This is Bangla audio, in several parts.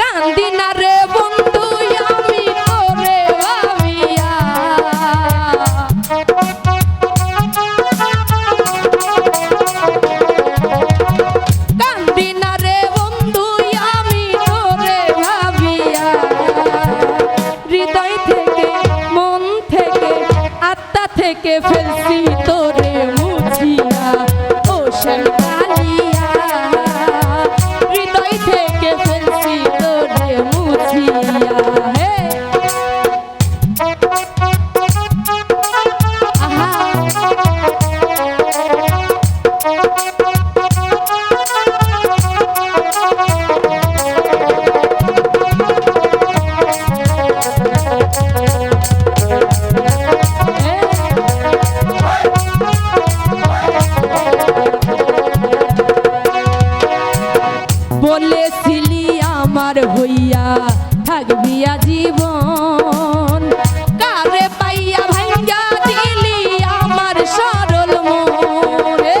কান্দি না রে ভাবিয়া। কান্দি না রে ভাবিয়া। হৃদয় থেকে, মন থেকে থেকে ফেলছি, তোরে মুছিয়া ও শ্যামকালিয়া বলেছিলি আমার হইয়া থাকবি জীবন কারে পাইয়া ভাইয়া দিলি আমার সরল মন রে।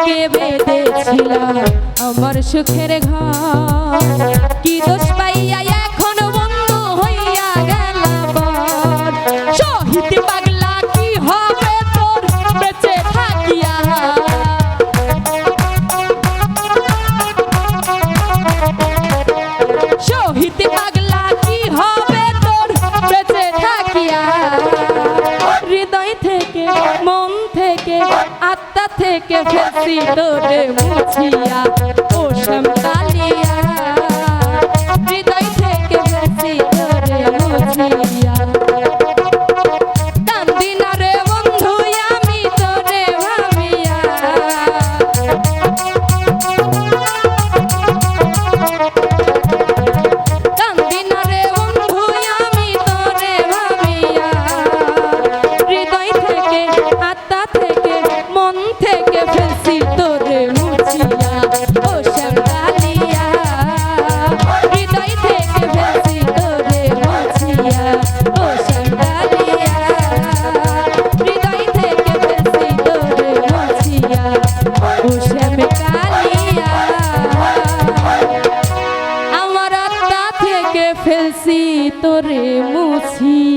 বুকে বেঁধেছিলাম আমার সুখের ঘর। কি দোষ পাইয়া থেকে ফেলছি তোরে মুছিয়া। তোরে মুছি।